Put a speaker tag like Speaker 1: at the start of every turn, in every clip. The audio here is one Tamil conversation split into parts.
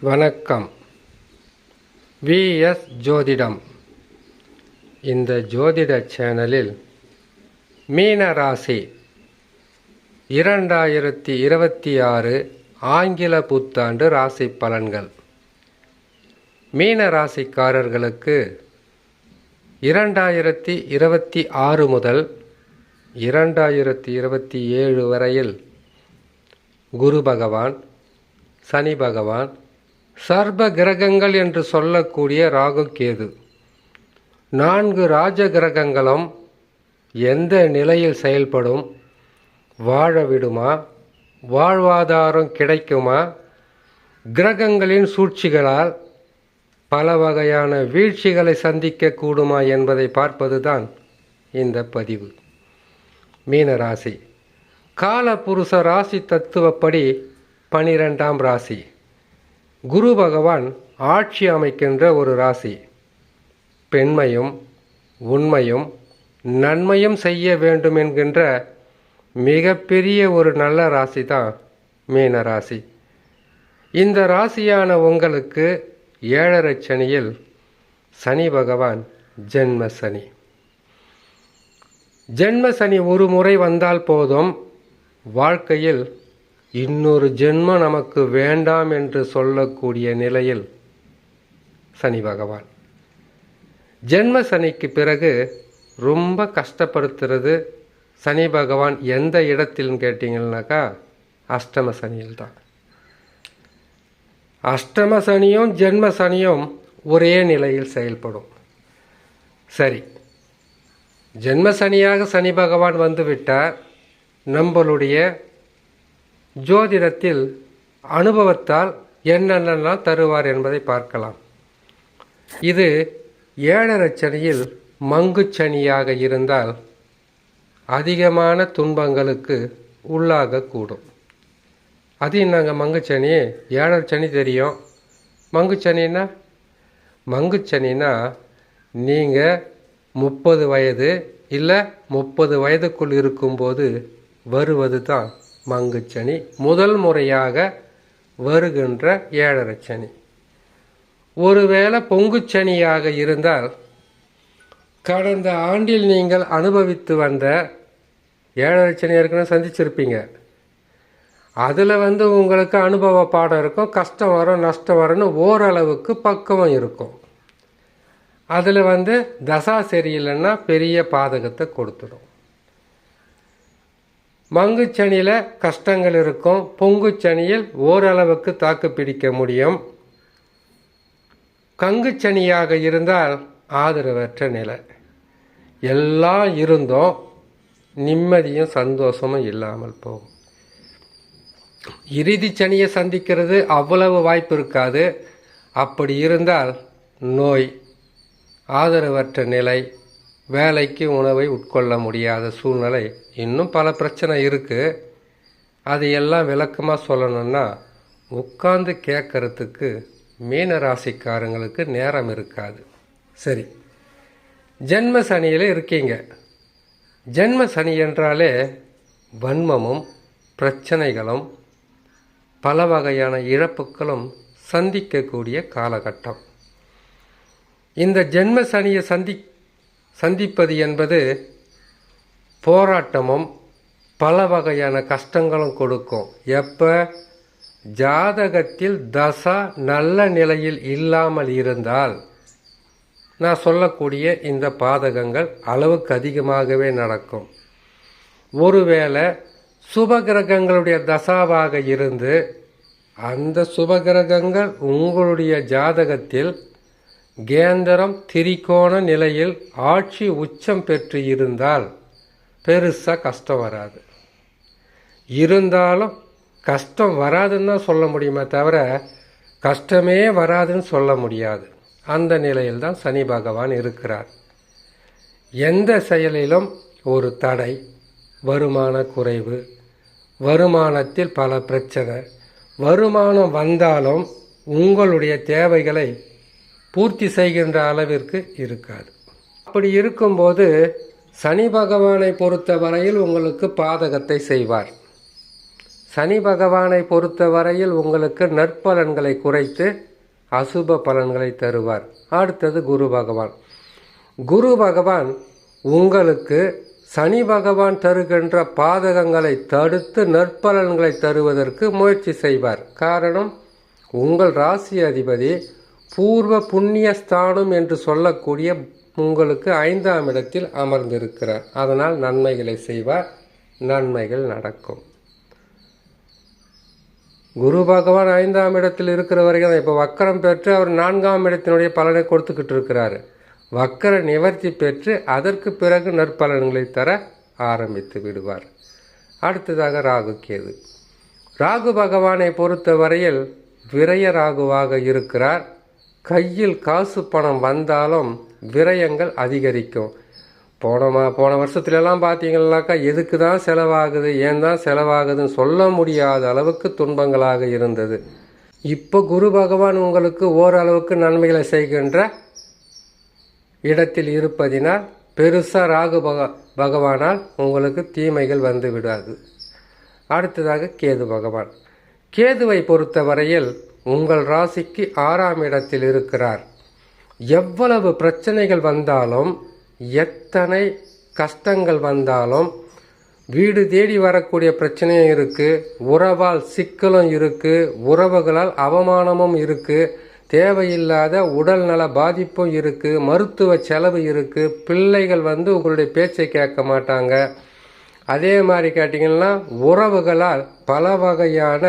Speaker 1: வணக்கம். விஎஸ் ஜோதிடம். இந்த ஜோதிட சேனலில் மீன ராசி இரண்டாயிரத்தி இருபத்தி ஆறு ஆங்கில புத்தாண்டு ராசி பலன்கள். மீன ராசிக்காரர்களுக்கு இரண்டாயிரத்தி இருபத்தி ஆறு முதல் இரண்டாயிரத்தி இருபத்தி ஏழு வரையில் குரு பகவான் சனி பகவான் சர்ப கிரகங்கள் என்று சொல்லக்கூடிய ராகு கேது. நான்கு ராஜ கிரகங்களும் எந்த நிலையில் செயல்படும்? வாழ விடுமா வாழ்வாதாரம் கிடைக்குமா? கிரகங்களின் சூழ்ச்சிகளால் பல வகையான வீழ்ச்சிகளை சந்திக்க கூடுமா என்பதை பார்ப்பதுதான் இந்த பதிவு. மீன ராசி. காலபுருஷ ராசி தத்துவப்படி பனிரெண்டாம் ராசி. குரு பகவான் ஆட்சி அமைக்கின்ற ஒரு ராசி. பெண்மையும் உண்மையும் நன்மையும் செய்ய வேண்டும் என்கின்ற மிகப்பெரிய ஒரு நல்ல ராசி தான் மீன ராசி. இந்த ராசியான உங்களுக்கு ஏழரை சனியில் சனி பகவான் ஜென்ம சனி. ஜென்ம சனி ஒரு முறை வந்தால் போதும் வாழ்க்கையில் இன்னொரு ஜென்மம் நமக்கு வேண்டாம் என்று சொல்லக்கூடிய நிலையில் சனி பகவான். ஜென்ம சனிக்கு பிறகு ரொம்ப கஷ்டப்படுத்துறது சனி பகவான் எந்த இடத்தில்னு கேட்டிங்கன்னாக்கா அஷ்டம சனியில் தான். அஷ்டம சனியும் ஜென்ம சனியும் ஒரே நிலையில் செயல்படும். சரி ஜென்ம சனியாக சனி பகவான் வந்துவிட்டார். நம்மளுடைய ஜோதிடத்தில் அனுபவத்தால் என்னென்னலாம் தருவார் என்பதை பார்க்கலாம். இது ஏழரை சனியில் மங்கு சனியாக இருந்தால் அதிகமான துன்பங்களுக்கு உள்ளாகக்கூடும். அது நாங்கள் மங்குச்சனி ஏழரை சனி தெரியும். மங்குச்சனின்னா மங்குச்சனின்னா நீங்கள் முப்பது வயது இல்லை முப்பது வயதுக்குள் இருக்கும்போது வருவது தான் மங்குச்சனி முதல் முறையாக வருகின்ற ஏழரை சனி. ஒருவேளை பொங்குச்சனியாக இருந்தால் கடந்த ஆண்டில் நீங்கள் அனுபவித்து வந்த ஏழரை சனி ஏற்கனவே சந்திச்சிருப்பீங்க. அதில் வந்து உங்களுக்கு அனுபவ பாடம் இருக்கும் கஷ்டம் வரும் நஷ்டம் வரும்னு ஓரளவுக்கு பக்குவம் இருக்கும். அதில் வந்து தசா சரியில்லைன்னா பெரிய பாதகத்தை கொடுத்துடும். மங்குச்சனியில் கஷ்டங்கள் இருக்கும் பொங்குச்சனியில் ஓரளவுக்கு தாக்கு பிடிக்க முடியும். கங்குச்சனியாக இருந்தால் ஆதரவற்ற நிலை. எல்லாம் இருந்தும் நிம்மதியும் சந்தோஷமும் இல்லாமல் போகும். இறுதி சனியை சந்திக்கிறது அவ்வளவு வாய்ப்பு இருக்காது. அப்படி இருந்தால் நோய் ஆதரவற்ற நிலை வேலைக்கு உணவை உட்கொள்ள முடியாத சூழ்நிலை இன்னும் பல பிரச்சனை இருக்குது அது எல்லாம் விளக்கமாக சொல்லணும்னா உட்கார்ந்து கேட்கறதுக்கு மீன ராசிக்காரங்களுக்கு நேரம் இருக்காது. சரி. ஜென்ம சனியில் இருக்கீங்க. ஜென்ம சனி என்றாலே வன்மமும் பிரச்சனைகளும் பல வகையான இழப்புகளும் சந்திக்கக்கூடிய காலகட்டம். இந்த ஜென்ம சனியை சந்தி சந்திப்பது என்பது போராட்டமும் பல வகையான கஷ்டங்களும் கொடுக்கும். எப்போ? ஜாதகத்தில் தசா நல்ல நிலையில் இல்லாமல் இருந்தால் நான் சொல்லக்கூடிய இந்த பாதகங்கள் அளவுக்கு அதிகமாகவே நடக்கும். ஒருவேளை சுபகிரகங்களுடைய தசாவாக இருந்து அந்த சுபகிரகங்கள் உங்களுடைய ஜாதகத்தில் கேந்திரம் திரிகோண நிலையில் ஆட்சி உச்சம் பெற்று இருந்தால் பெருசாக கஷ்டம் வராது. இருந்தாலும் கஷ்டம் வராதுன்னு தான் சொல்ல முடியுமே தவிர கஷ்டமே வராதுன்னு சொல்ல முடியாது. அந்த நிலையில் தான் சனி பகவான் இருக்கிறார். எந்த செயலிலும் ஒரு தடை வருமான குறைவு வருமானத்தில் பல பிரச்சனை வருமானம் வந்தாலும் உங்களுடைய தேவைகளை பூர்த்தி செய்கின்ற அளவிற்கு இருக்காது. அப்படி இருக்கும்போது சனி பகவானை பொறுத்த வரையில் உங்களுக்கு பாதகத்தை செய்வார். சனி பகவானை பொறுத்த வரையில் உங்களுக்கு நற்பலன்களை குறைத்து அசுப பலன்களை தருவார். அடுத்தது குரு பகவான். குரு பகவான் உங்களுக்கு சனி பகவான் தருகின்ற பாதகங்களை தடுத்து நற்பலன்களை தருவதற்கு முயற்சி செய்வார். காரணம் உங்கள் ராசி அதிபதி பூர்வ புண்ணிய ஸ்தானம் என்று சொல்லக்கூடிய உங்களுக்கு ஐந்தாம் இடத்தில் அமர்ந்திருக்கிறார். அதனால் நன்மைகளை செய்வார். நன்மைகள் நடக்கும். குரு பகவான் ஐந்தாம் இடத்தில் இருக்கிற வரைக்கும் தான் இப்போ வக்கரம் பெற்று அவர் நான்காம் இடத்தினுடைய பலனை கொடுத்துக்கிட்டு இருக்கிறாரு. வக்கர நிவர்த்தி பெற்று அதற்கு பிறகு நற்பலன்களை தர ஆரம்பித்து விடுவார். அடுத்ததாக ராகு கேது. ராகு பகவானை பொறுத்த வரையில் விரய ராகுவாக இருக்கிறார். கையில் காசு பணம் வந்தாலும் விரயங்கள் அதிகரிக்கும். போன மா போன வருஷத்துலலாம் பார்த்தீங்கன்னாக்கா எதுக்கு தான் செலவாகுது ஏன் தான் செலவாகுதுன்னு சொல்ல முடியாத அளவுக்கு துன்பங்களாக இருந்தது. இப்போ குரு பகவான் உங்களுக்கு ஓரளவுக்கு நன்மைகளை செய்கின்ற இடத்தில் இருப்பதினால் பெருசாக ராகு பக பகவானால் உங்களுக்கு தீமைகள் வந்து விடாது. அடுத்ததாக கேது பகவான். கேதுவை பொறுத்தவரையில் உங்கள் ராசிக்கு ஆறாம் இடத்தில் இருக்கிறார். எவ்வளவு பிரச்சனைகள் வந்தாலும் எத்தனை கஷ்டங்கள் வந்தாலும் வீடு தேடி வரக்கூடிய பிரச்சனையும் இருக்குது உறவால் சிக்கலும் இருக்குது உறவுகளால் அவமானமும் இருக்குது தேவையில்லாத உடல்நல பாதிப்பும் இருக்குது மருத்துவ செலவு இருக்குது பிள்ளைகள் வந்து உங்களுடைய பேச்சை கேட்க மாட்டாங்க. அதே மாதிரி கேட்டிங்கன்னா உறவுகளால் பல வகையான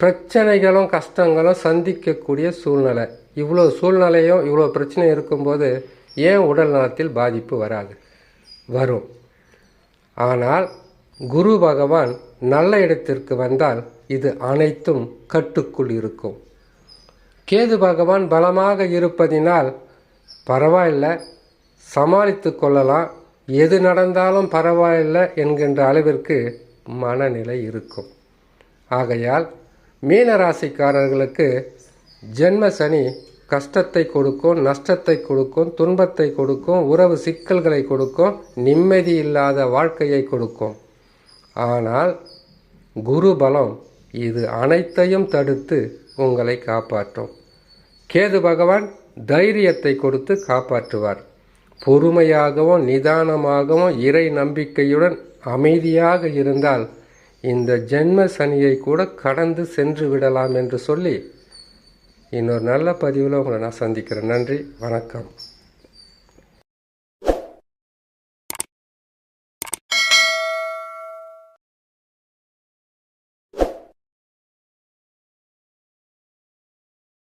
Speaker 1: பிரச்சனைகளும் கஷ்டங்களும் சந்திக்கக்கூடிய சூழ்நிலை. இவ்வளோ சூழ்நிலையும் இவ்வளோ பிரச்சனை இருக்கும்போது ஏன் உடல் நலத்தில் பாதிப்பு வராது? வரும். ஆனால் குரு பகவான் நல்ல இடத்திற்கு வந்தால் இது அனைத்தும் கட்டுக்குள் இருக்கும். கேது பகவான் பலமாக இருப்பதினால் பரவாயில்ல சமாளித்து கொள்ளலாம். எது நடந்தாலும் பரவாயில்லை என்கின்ற அளவிற்கு மனநிலை இருக்கும். ஆகையால் மீன ராசிக்காரர்களுக்கு ஜென்ம சனி கஷ்டத்தை கொடுக்கும் நஷ்டத்தை கொடுக்கும் துன்பத்தை கொடுக்கும் உறவு சிக்கல்களை கொடுக்கும் நிம்மதி இல்லாத வாழ்க்கையை கொடுக்கும். ஆனால் குரு பலம் இது அனைத்தையும் தடுத்து உங்களை காப்பாற்றும். கேது பகவான் தைரியத்தை கொடுத்து காப்பாற்றுவார். பொறுமையாகவும் நிதானமாகவும் இறை நம்பிக்கையுடன் அமைதியாக இருந்தால் இந்த ஜென்ம சனியை கூட கடந்து சென்று விடலாம் என்று சொல்லி இன்னொரு நல்ல பதிவில் உங்களை நான் சந்திக்கிறேன். நன்றி வணக்கம்.